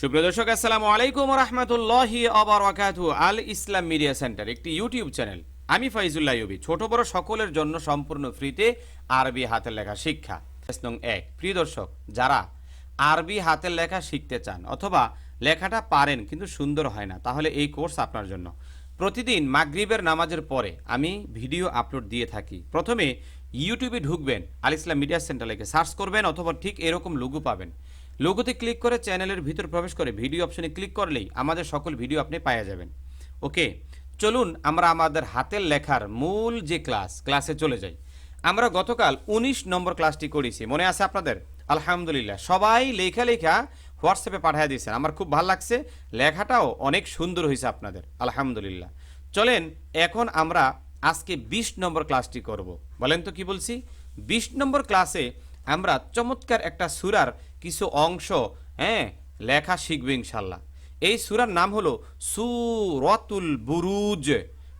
সুপ্রিয় দর্শক, আসসালামু আলাইকুম রহমতুল্লাহি অবরাকাতু আল ইসলাম মিডিয়া সেন্টার, একটি ইউটিউব চ্যানেল। আমি ফাইজুল্লাহ ইউবি। ছোট বড় সকলের জন্য সম্পূর্ণ ফ্রিতে আরবি হাতের লেখা শিক্ষা। নং এক। প্রিয় দর্শক, যারা আরবি হাতের লেখা শিখতে চান অথবা লেখাটা পারেন কিন্তু সুন্দর হয় না, তাহলে এই কোর্স আপনার জন্য। প্রতিদিন মাগরিবের নামাজের পরে আমি ভিডিও আপলোড দিয়ে থাকি। প্রথমে ইউটিউবে ঢুকবেন, আল ইসলাম মিডিয়া সেন্টার লিখে সার্চ করবেন অথবা ঠিক এরকম লুগু পাবেন। লোগোতে ক্লিক করে চ্যানেলের ভিতর প্রবেশ করে ভিডিও অপশনে ক্লিক করলেই আমাদের সকল ভিডিও আপনি পাওয়া যাবেন। ওকে, চলুন আমরা আমাদের হাতের লেখার মূল যে ক্লাস, ক্লাসে চলে যাই। আমরা গতকাল ১৯ নম্বর ক্লাসটি করেছি। মনে আছে আপনাদের? আলহামদুলিল্লাহ। সবাই লেখা লেখা হোয়াটসঅ্যাপে পাঠিয়ে দিয়েছেন। আমার খুব ভালো লাগছে। লেখাটাও অনেক সুন্দর হয়েছে আপনাদের। আলহামদুলিল্লাহ। চলেন, এখন আমরা আজকে ২০ নম্বর ক্লাসটি করব। বলেন তো কি বলছি? ২০ নম্বর ক্লাসে আমরা চমৎকার একটা সুরার কিছু অংশ হ্যাঁ লেখা শিখবে ইনশাল্লাহ। এই সুরার নাম হলো সুরতুল বুরুজ।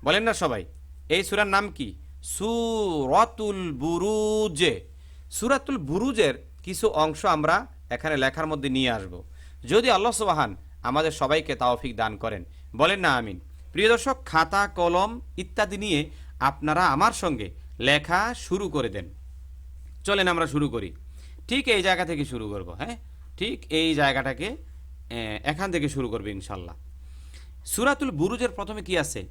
বলেন না সবাই, এই সুরার নাম কি? সুরতুল বুরুজ। সুরাতুল বুরুজের কিছু অংশ আমরা এখানে লেখার মধ্যে নিয়ে আসব। যদি আল্লাহ সুবাহান আমাদের সবাইকে তাওফিক দান করেন, বলেন না আমিন। প্রিয় দর্শক, খাতা, কলম ইত্যাদি নিয়ে আপনারা আমার সঙ্গে লেখা শুরু করে দেন। চলেন আমরা শুরু করি। ঠিক এই জায়গা থেকে শুরু করব হ্যাঁ ঠিক এই জায়গাটাকে আহ, এখান থেকে শুরু করবে ইনশাল্লাহ সুরাতুল বুরুজের প্রথমে কি আছে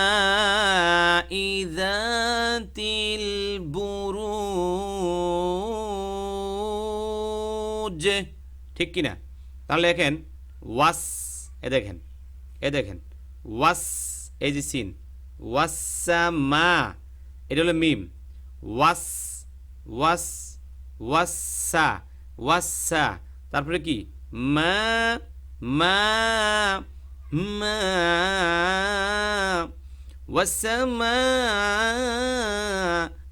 والسماء ذات البروج ঠিক কিনা তাহলে লেখেন ওয়াস এ দেখেন এ দেখেন ওয়াস এই যে সিন ওয়াসামা এটা হলো মিম ওয়াস ওয়াস ওয়াসা ওয়াসা তারপরে কি? মা মা মা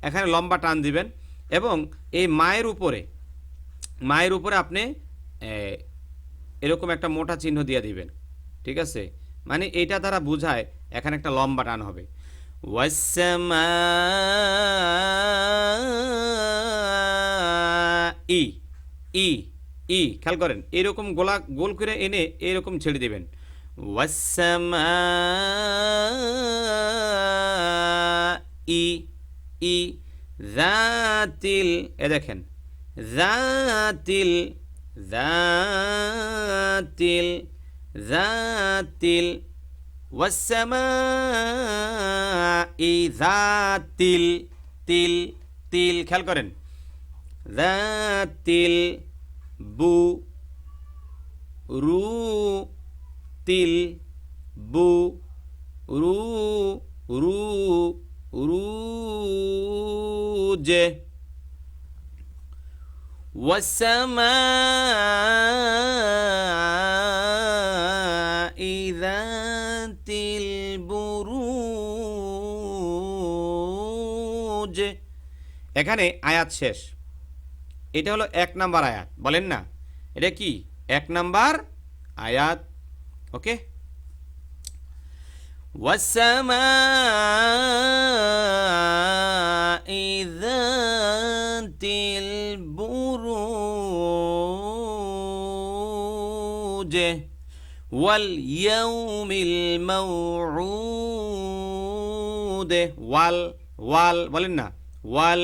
এখানে লম্বা টান দিবেন। এবং এই মায়ের উপরে মায়ের উপরে আপনি এরকম একটা মোটা চিহ্ন দিয়ে দিবেন। ঠিক আছে? মানে এটা তারা বোঝায়, এখানে একটা লম্বা টান হবে। ই ই ই, খেয়াল করেন, এরকম গোলা, গোল করে এনে এরকম ছেড়ে দেবেন। ওয়াসামা ই ই জাতিল এ দেখেন জাতিল জাতিল জাতিল والسماء ذات তিল তিল খেয়াল করেন জাতিল বু রু তিল বু রু রু রু যে والسماء البروج এখানে আয়াত শেষ এটা হলো এক নাম্বার আয়াত বলেন না এটা কি এক নাম্বার আয়াত ওকে والسماء ذات البروج واليوم الموعود ওয়াল ওয়াল বলেন না ওয়াল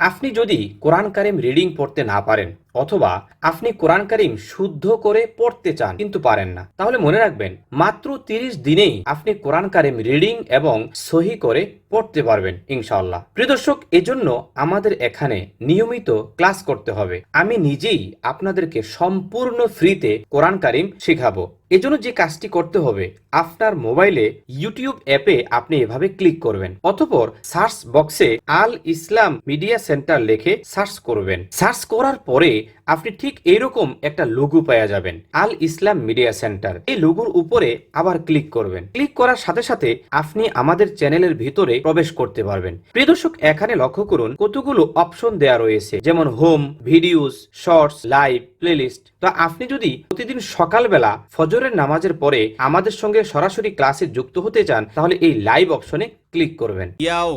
আপনি যদি কোরআন কারিম রিডিং পড়তে না পারেন অথবা আপনি কোরআন কারিম শুদ্ধ করে পড়তে চান, কিন্তু পারেন না। তাহলে মনে রাখবেন, মাত্র তিরিশ দিনেই আপনি কোরআন কারিম রিডিং এবং সহি করে পড়তে পারবেন ইনশাল্লাহ প্রিয় দর্শক, এজন্য আমাদের এখানে নিয়মিত ক্লাস করতে হবে। আমি নিজেই আপনাদেরকে সম্পূর্ণ ফ্রিতে কোরআন কারিম শেখাবো। এজন্য যে কাজটি করতে হবে, আপনার মোবাইলে ইউটিউব অ্যাপে আপনি এভাবে ক্লিক করবেন, অতপর সার্চ বক্সে আল ইসলাম মিডিয়া সেন্টার লিখে সার্চ করবেন। সার্চ করার পরে আপনি ঠিক এরকম একটা লোগো পাওয়া যাবেন, আল ইসলাম মিডিয়া সেন্টার। এই লোগোর উপরে আবার ক্লিক করবেন। ক্লিক করার সাথে সাথে আপনি আমাদের চ্যানেলের ভিতরে প্রবেশ করতে পারবেন। প্রিয় দর্শক, এখানে লক্ষ্য করুন কতগুলো অপশন দেয়া রয়েছে, যেমন home, videos, shorts, live, playlist. তো আপনি যদি প্রতিদিন সকালবেলা ফজরের নামাজের পরে আমাদের সঙ্গে সরাসরি ক্লাসে যুক্ত হতে চান, তাহলে এই লাইভ অপশনে ক্লিক করবেন। ইয়াও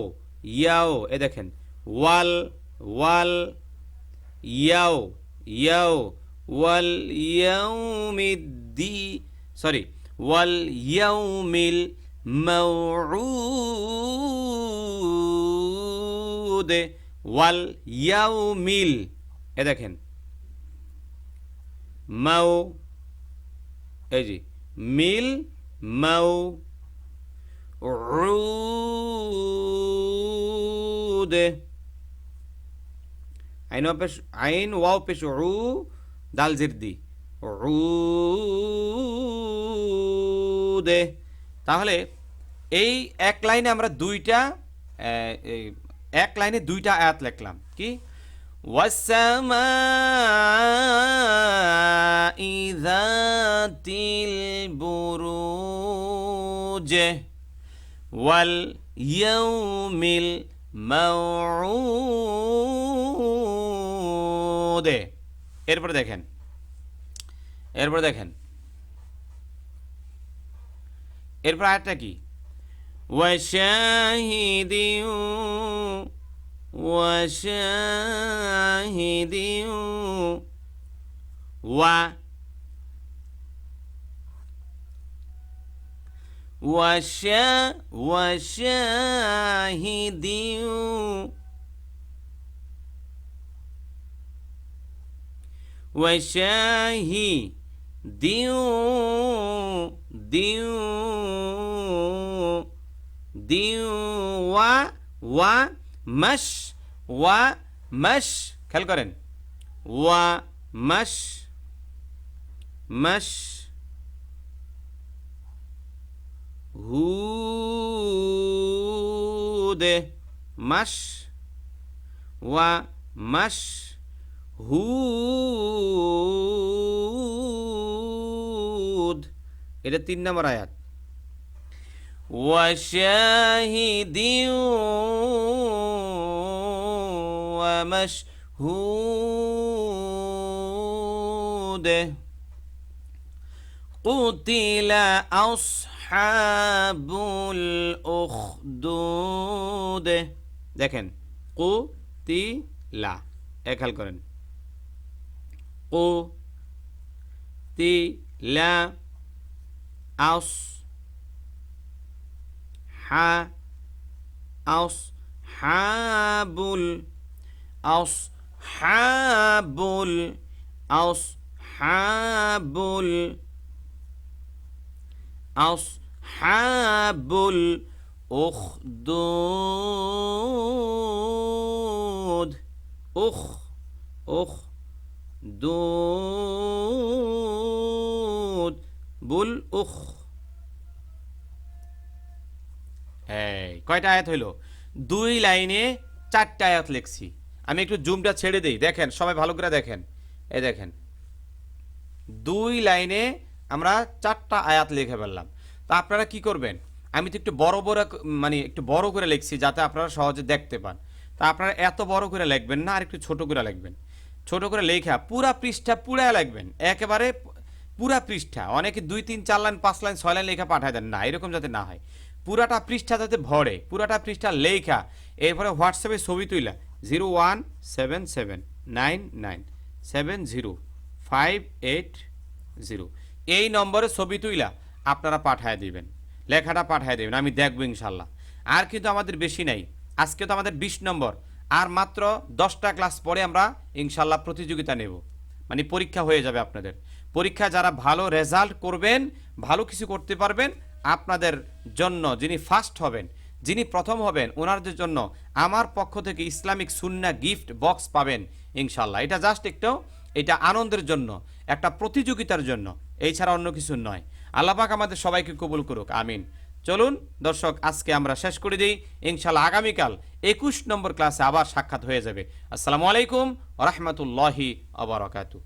ইয়াও, এ দেখেন, ওয়াল ওয়াল, ইয়াও। ইয়াও, ওয়াল ইয়াউমিদ্দি সরি ওয়াল ইয়াউমিল মৌউদ ওয়াল ইয়াউমিল, এ দেখেন, মাউ, এই জি মিল মাউ রুদে আইন ওয়া পেশ আইন ওয়াও পেশ উ দাল জিরদি উদে তাহলে এই এক লাইনে আমরা দুইটা আহ, এই এক লাইনে দুইটা আয়াত লিখলাম কি والسماء ذات البروج واليوم الموعود আমোদে এরপরে দেখেন এরপরে দেখেন এরপর আরেকটা কি? ওয়াশাহিদিউ ওয়াশাহিদিউ ওয়া ওয়াশা ওয়াশাহিদিউ ওয়াশাহি দিউ দিউ দিউ ওয়া ওয়া মাস ওয়া মাস খেয়াল করেন ওয়া মাস মাস হুদে মাস ওয়া মাস হুদ এটা তিন নম্বর আয়াত وشاهد ومشهود قتل أصحاب الأخدود দেখেন কুতিলা এক হাল করেন قو تي لا أص ح أصحاب أصحاب أصحاب أصحاب الأخدود أخ أخ উখ বুল উখ এই, কয়টা আয়াত হইল? দুই লাইনে চারটা আয়াত লিখছি। আমি একটু জুমটা ছেড়ে দিই। দেখেন, সবাই ভালো করে দেখেন। এই দেখেন। দুই লাইনে আমরা চারটা আয়াত লিখে ফেললাম। তা আপনারা কি করবেন? আমি তো একটু বড় বড় মানে একটু বড় করে লিখছি যাতে আপনারা সহজে দেখতে পান। তা আপনারা এত বড় করে লিখবেন না, আর একটু ছোট করে লিখবেন। ছোট করে লেখা, পুরা পৃষ্ঠা পুরা লাগবেন। একেবারে পুরা পৃষ্ঠা। অনেকে দুই তিন, চার লাইন, পাঁচ লাইন, ছয় লাইন লেখা পাঠায় দেন। না, এরকম যাতে না হয়। পুরাটা পৃষ্ঠা যাতে ভরে, পুরাটা পৃষ্ঠা লেখা। এরপরে হোয়াটসঅ্যাপে ছবি তুইলা। Zero one seven seven nine nine seven zero five eight zero. এই নম্বরে ছবি তুইলা, আপনারা পাঠায় দিবেন। লেখাটা পাঠায় দেবেন। আমি দেখব ইনশাল্লাহ। আর কিন্তু আমাদের বেশি নাই। আজকে তো আমাদের বিশ নম্বর। আর মাত্র দশটা ক্লাস পরে আমরা ইনশাল্লাহ প্রতিযোগিতা নেব। মানে পরীক্ষা হয়ে যাবে আপনাদের। পরীক্ষা যারা ভালো রেজাল্ট করবেন, ভালো কিছু করতে পারবেন, আপনাদের জন্য যিনি ফার্স্ট হবেন, যিনি প্রথম হবেন, ওনাদের জন্য আমার পক্ষ থেকে ইসলামিক সুন্না গিফট বক্স পাবেন ইনশাল্লাহ। এটা জাস্ট একটু, এটা আনন্দের জন্য, একটা প্রতিযোগিতার জন্য এই ছাড়া অন্য কিছু নয়। আল্লাপাক আমাদের সবাইকে কবুল করুক, আমিন। চলুন, দর্শক, আজকে আমরা শেষ করে দিই। ইনশাল্লাহ আগামীকাল একুশ নম্বর ক্লাসে আবার সাক্ষাৎ হয়ে যাবে। আসসালামু আলাইকুম রহমতুল্লাহি আবরকাতু